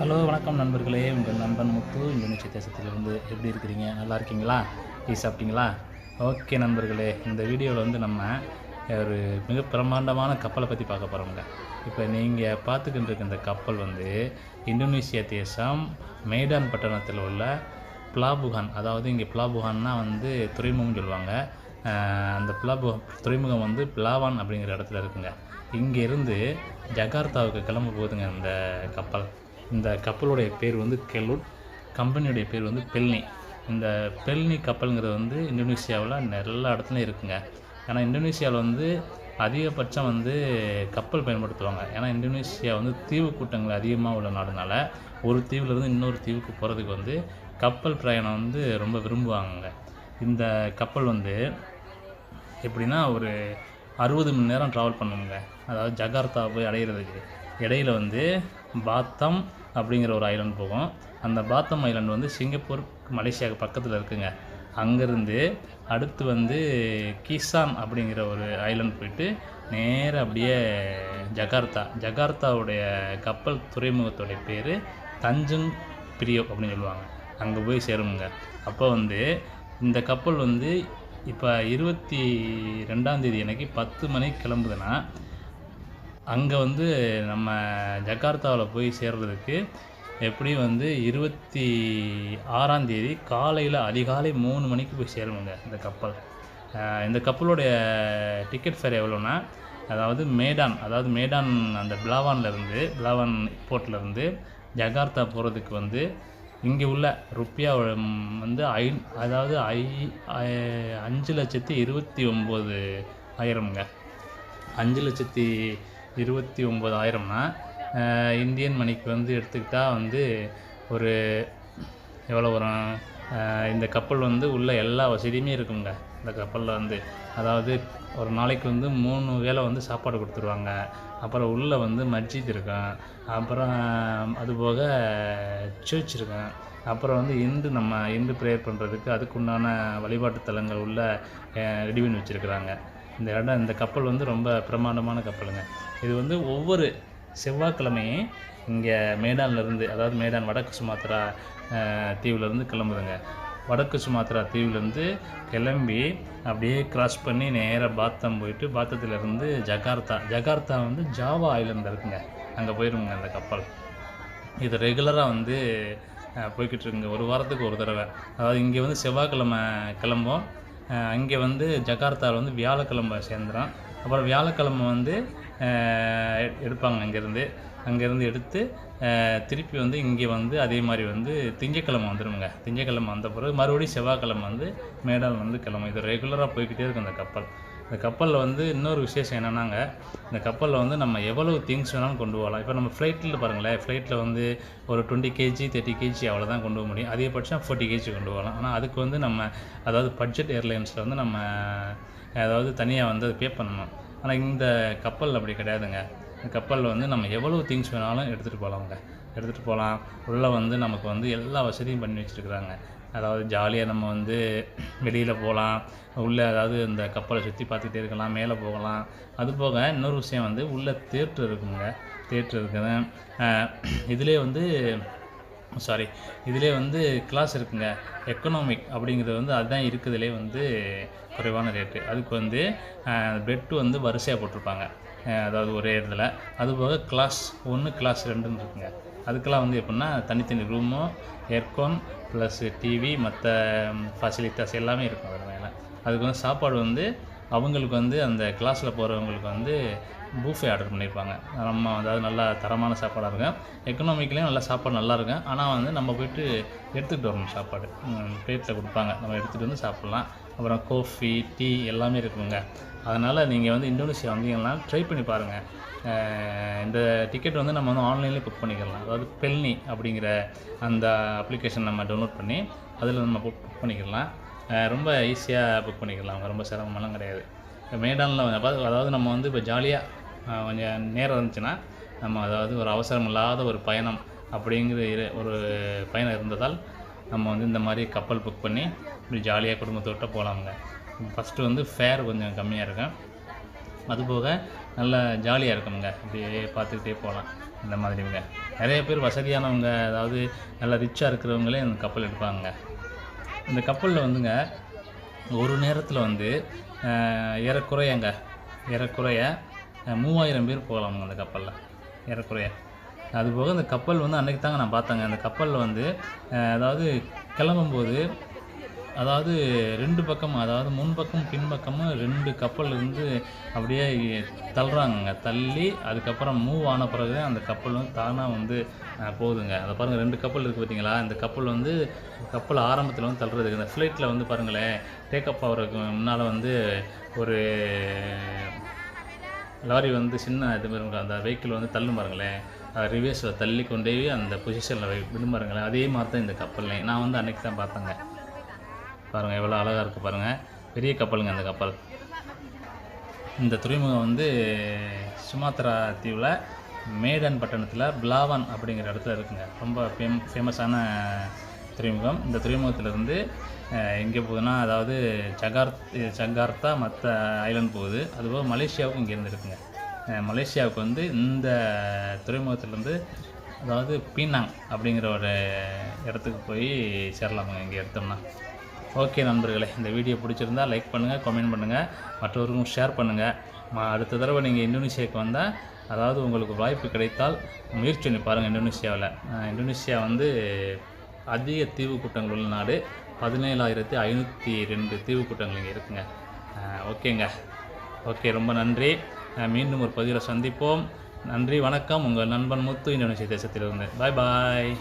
Hello வணக்கம் நண்பர்களே. உங்கள் நண்பன் முத்து இந்தோனேஷிய தேசத்திலிருந்து எப்படி இருக்கிறீங்க? நல்லா இருக்கீங்களா? டீ சாப்பிட்டீங்களா? ஓகே நண்பர்களே இந்த வீடியோவில் வந்து நம்ம ஒரு மிக பிரம்மாண்டமான கப்பலை பற்றி பார்க்க போகிறோங்க இப்போ நீங்கள் பார்த்துக்கிட்டு இருக்க இந்த கப்பல் வந்து இந்தோனேசியா தேசம் மெய்டான் பட்டணத்தில் உள்ள பிளாபுகான் அதாவது இங்கே பிளாபுகான்னா வந்து துறைமுகம் சொல்லுவாங்க. அந்த பிளாபு துறைமுகம் வந்து பிளாவான் அப்படிங்கிற இடத்துல இருக்குங்க. இங்கேருந்து ஜகார்த்தாவுக்கு கிளம்ப போகுதுங்க இந்த கப்பல். இந்த கப்பலுடைய பேர் வந்து கெலுட் கம்பெனியுடைய பேர் வந்து பெல்னி. இந்த பெல்னி கப்பலுங்கிறது வந்து இந்தோனேஷியாவில் எல்லா இடத்துலையும் இருக்குங்க. ஏன்னா இந்தோனேஷியாவில் வந்து அதிகபட்சம் வந்து கப்பல் பயன்படுத்துவாங்க. ஏன்னா இந்தோனேஷியா வந்து தீவு கூட்டங்கள் அதிகமாக உள்ள நாடுனால ஒரு தீவுலேருந்து இன்னொரு தீவுக்கு போகிறதுக்கு வந்து கப்பல் பிரயாணம் வந்து ரொம்ப விரும்புவாங்க இந்த கப்பல் வந்து எப்படின்னா ஒரு அறுபது மணி நேரம் ட்ராவல் பண்ணுங்க. அதாவது ஜகார்த்தா போய் அடையிறதுக்கு இடையில வந்து பாத்தம் அப்படிங்கிற ஒரு ஐலாண்ட் போகும். அந்த பாத்தம் ஐலாண்ட் வந்து சிங்கப்பூர் மலேசியாவுக்கு பக்கத்தில் இருக்குங்க. அங்கேருந்து அடுத்து வந்து கிசான் அப்படிங்கிற ஒரு ஐலாண்ட் போயிட்டு நேராக அப்படியே ஜகார்த்தா. ஜகார்த்தாவுடைய கப்பல் துறைமுகத்துடைய பேர் தஞ்சங் பிரியோ அப்படின்னு சொல்லுவாங்க. அங்கே போய் சேருமுங்க. அப்போ வந்து இந்த கப்பல் வந்து இப்போ இருபத்தி ரெண்டாந்தேதி எனக்கு பத்து மணிக்கு கிளம்புதுன்னா அங்கே வந்து நம்ம ஜகார்த்தாவில் போய் சேர்றதுக்கு எப்படியும் வந்து இருபத்தி ஆறாந்தேதி காலையில் அதிகாலை மூணு மணிக்கு போய் சேருவோங்க இந்த கப்பல். இந்த கப்பலுடைய டிக்கெட் ஃபேர் எவ்வளோன்னா அதாவது மேடான் அதாவது மேடான் அந்த பிளாவான்லேருந்து பிளாவான் போர்ட்லேருந்து ஜகார்த்தா போகிறதுக்கு வந்து இங்கே உள்ள ருப்பியா வந்து ஐ அதாவது ஐ ஐ- அஞ்சு லட்சத்தி இருபத்தி ஒம்பது ஆயிரம்ங்க. அஞ்சு லட்சத்தி இருபத்தி ஒம்பதாயிரம்னா இந்தியன் மணிக்கு வந்து எடுத்துக்கிட்டால் வந்து ஒரு எவ்வளோ வரும்? இந்த கப்பல் வந்து உள்ள எல்லா வசதியுமே இருக்குங்க. இந்த கப்பலில் வந்து அதாவது ஒரு நாளைக்கு வந்து மூணு வேளை வந்து சாப்பாடு கொடுத்துருவாங்க. அப்புறம் உள்ளே வந்து மஸ்ஜித் இருக்கும். அப்புறம் அதுபோக சர்ச் இருக்கும். அப்புறம் வந்து இந்து நம்ம இந்து ப்ரேயர் பண்ணுறதுக்கு அதுக்குண்டான வழிபாட்டு தலங்கள் உள்ள ரெடி பண்ணி வச்சுருக்குறாங்க. இந்த இடம் இந்த கப்பல் வந்து ரொம்ப பிரமாண்டமான கப்பலுங்க. இது வந்து ஒவ்வொரு செவ்வாய்க்கிழமையும் இங்கே மேடான்லேருந்து அதாவது மேடான் வடக்கு சுமாத்ரா தீவுலேருந்து கிளம்புதுங்க. வடக்கு சுமாத்ரா தீவுலேருந்து கிளம்பி அப்படியே கிராஸ் பண்ணி நேராக பாத்தம் போயிட்டு பாத்தத்துலேருந்து ஜகார்த்தா. ஜகார்த்தா வந்து ஜாவா ஐலண்ட் இருக்குங்க. அங்கே போயிருங்க அந்த கப்பல். இது ரெகுலராக வந்து போய்கிட்டு இருக்குங்க. ஒரு வாரத்துக்கு ஒரு தடவை. அதாவது இங்கே வந்து செவ்வாய்க்கிழமை கிளம்போம் அங்கே வந்து ஜகார்த்தாவில் வந்து வியாழக்கிழமை சேர்ந்துடும் அப்புறம் வியாழக்கிழமை வந்து எடுப்பாங்க அங்கேருந்து. அங்கேருந்து எடுத்து திருப்பி வந்து இங்கே வந்து அதே மாதிரி வந்து திங்கக்கிழமை வந்துடுங்க திங்கக்கிழமை வந்த பிறகு மறுபடியும் செவ்வாய்க்கிழமை வந்து மேடால் வந்து கிளம்பும். இது ரெகுலராக போய்கிட்டே இருக்கும் அந்த கப்பல். இந்த கப்பலில் வந்து இன்னொரு விசேஷம் என்னென்னாங்க இந்த கப்பலில் வந்து நம்ம எவ்வளவு திங்ஸ் வேணாலும் கொண்டு போகலாம். இப்போ நம்ம ஃப்ளைட்டில் பாருங்களேன் ஃப்ளைட்டில் வந்து ஒரு டுவெண்ட்டி கேஜி தேர்ட்டி கேஜி அவ்வளோதான் கொண்டு போக முடியும். அதிகபட்சம் ஃபோர்ட்டி கேஜி கொண்டு போகலாம். ஆனால் அதுக்கு வந்து நம்ம அதாவது பட்ஜெட் ஏர்லைன்ஸில் வந்து நம்ம அதாவது தனியாக வந்து அது பே பண்ணணும். ஆனால் இந்த கப்பல் அப்படி கிடையாதுங்க. இந்த கப்பலில் வந்து நம்ம எவ்வளவு திங்ஸ் வேணாலும் எடுத்துகிட்டு போகலாம்ங்க. எடுத்துகிட்டு போகலாம். உள்ளே வந்து நமக்கு வந்து எல்லா வசதியும் பண்ணி வச்சுருக்குறாங்க. அதாவது ஜாலியாக நம்ம வந்து வெளியில் போகலாம். உள்ளே அதாவது இந்த கப்பலை சுற்றி பார்த்துட்டே இருக்கலாம் மேலே போகலாம். அது போக இன்னொரு விஷயம் வந்து உள்ளே தேட்ரு இருக்குங்க. தேட்ரு இருக்குது இதிலே வந்து சாரி இதிலே வந்து கிளாஸ் இருக்குங்க. எக்கனாமிக் அப்படிங்கிறது வந்து அதுதான் இருக்குதுலே வந்து குறைவான ரேட்டு அதுக்கு வந்து பெட்டு வந்து வரிசையாக போட்டிருப்பாங்க. அதாவது ஒரே இடத்துல. அதுபோக கிளாஸ் ஒன்று கிளாஸ் ரெண்டுன்னு இருக்குங்க. அதுக்கெல்லாம் வந்து எப்படின்னா தனித்தனி ரூமும் ஏர்கோன் ப்ளஸ் டிவி மற்ற ஃபெசிலிட்டாஸ் எல்லாமே இருக்கும் அதில் மேலே. அதுக்கு வந்து சாப்பாடு வந்து அவங்களுக்கு வந்து அந்த கிளாஸில் போகிறவங்களுக்கு வந்து பூஃபே ஆர்டர் பண்ணியிருப்பாங்க நம்ம அதாவது நல்லா தரமான சாப்பாடாக இருக்கும். எக்கனாமிக்லேயும் நல்லா சாப்பாடு நல்லா இருக்கும். ஆனால் வந்து நம்ம போயிட்டு எடுத்துக்கிட்டு வரணும் சாப்பாடு. பிளேட்டில் கொடுப்பாங்க. நம்ம எடுத்துகிட்டு வந்து சாப்பிட்லாம். அப்புறம் கோஃபி டீ எல்லாமே இருக்குங்க. அதனால் நீங்கள் வந்து இந்தோனேஷியா வந்தீங்கன்னா ட்ரை பண்ணி பாருங்கள் இந்த டிக்கெட் வந்து நம்ம வந்து ஆன்லைன்லேயே புக் பண்ணிக்கலாம். அதாவது பெல்னி அப்படிங்கிற அந்த அப்ளிகேஷன் நம்ம டவுன்லோட் பண்ணி அதில் நம்ம புக் புக் பண்ணிக்கலாம். ரொம்ப ஈஸியாக புக் பண்ணிக்கலாம். ரொம்ப சிரமமெல்லாம் கிடையாது. மேடானில் அதாவது நம்ம வந்து இப்போ ஜாலியாக கொஞ்சம் நேரம் இருந்துச்சுன்னா நம்ம அதாவது ஒரு அவசரம் இல்லாத ஒரு பயணம் அப்படிங்கிற இரு- ஒரு பயணம் இருந்ததால் நம்ம வந்து இந்த மாதிரி கப்பல் புக் பண்ணி இப்படி ஜாலியாக குடும்பத்தோட்ட போகலாமுங்க ஃபஸ்ட்டு வந்து ஃபேர் கொஞ்சம் கம்மியாக இருக்கும். அதுபோக நல்லா ஜாலியாக இருக்குங்க அப்படியே பார்த்துக்கிட்டே போகலாம். இந்த மாதிரிங்க. நிறைய பேர் வசதியானவங்க அதாவது நல்லா ரிச்சாக இருக்கிறவங்களே இந்த கப்பல் எடுப்பாங்க இந்த கப்பலில் வந்துங்க ஒரு நேரத்தில் வந்து ஏறக்குறையங்க ஏறக்குறைய மூவாயிரம் பேர் போகலாமுங்க அந்த கப்பலில் ஏறக்குறைய. அதுபோக அந்த கப்பல் வந்து அன்றைக்கி தாங்க நான் பார்த்தேங்க. அந்த கப்பலில் வந்து அதாவது கிளம்பும்போது அதாவது ரெண்டு பக்கமும் அதாவது முன்பக்கம் பின்பக்கமும் ரெண்டு கப்பல் இருந்து அப்படியே தள்ளுறாங்கங்க. தள்ளி அதுக்கப்புறம் மூவ் ஆன பிறகு அந்த கப்பல் வந்து தானாக வந்து போகுதுங்க. அதை பாருங்கள் ரெண்டு கப்பல் இருக்குது பார்த்தீங்களா இந்த கப்பல் வந்து கப்பல் ஆரம்பத்தில் வந்து தள்ளுறதுக்கு இந்த ஃப்ளைட்டில் வந்து பாருங்களேன் டேக்கப் ஆகிறதுக்கு முன்னால் வந்து ஒரு லாரி வந்து சின்ன இது மாதிரி அந்த வெஹிக்கிள் வந்து தள்ளும் பாருங்களேன். ரிவேர்ஸில் தள்ளி கொண்டே அந்த பொசிஷனில் விடும் பாருங்களேன். அதே மாதிரி தான் இந்த கப்பல்லையும். நான் வந்து அன்னைக்கு தான் பார்த்தேங்க. பாருங்கள் எவ்வளோ அழகாக இருக்குது பாருங்கள் பெரிய கப்பலுங்க அந்த கப்பல். இந்த துறைமுகம் வந்து சுமாத்ரா தீவில் மேடன் பட்டணத்தில் பிலாவன் அப்படிங்கிற இடத்துல இருக்குங்க. ரொம்ப ஃபேம் ஃபேமஸான துறைமுகம். இந்த துறைமுகத்திலிருந்து எங்கே போகுதுன்னா அதாவது ஜகார்த் ஜகார்த்தா மற்ற ஐலண்ட் போகுது. அதுபோக மலேசியாவுக்கும் இங்கேருந்து இருக்குங்க. மலேசியாவுக்கு வந்து இந்த துறைமுகத்திலேருந்து அதாவது பீனாங் அப்படிங்கிற ஒரு இடத்துக்கு போய் சேரலாமுங்க. இங்கே எடுத்தோம்னா. ஓகே நண்பர்களே இந்த வீடியோ பிடிச்சிருந்தா லைக் பண்ணுங்கள் கமெண்ட் பண்ணுங்கள் மற்றவருக்கும் ஷேர் பண்ணுங்கள் அடுத்த தடவை நீங்கள் இந்தோனேஷியாவுக்கு வந்தால் அதாவது உங்களுக்கு வாய்ப்பு கிடைத்தால் முயற்சி பண்ணி பாருங்கள் இந்தோனேஷியாவில். இந்தோனேஷியா வந்து அதிக தீவு கூட்டங்கள் உள்ள நாடு. பதினேழாயிரத்தி ஐநூற்றி ரெண்டு தீவு கூட்டங்கள் இங்கே இருக்குங்க. ஓகேங்க. ஓகே ரொம்ப நன்றி. மீண்டும் ஒரு பதிவில் சந்திப்போம். நன்றி வணக்கம். உங்கள் நண்பன் முத்து இந்தோனேஷிய தேசத்திலிருந்து. பாய் பாய்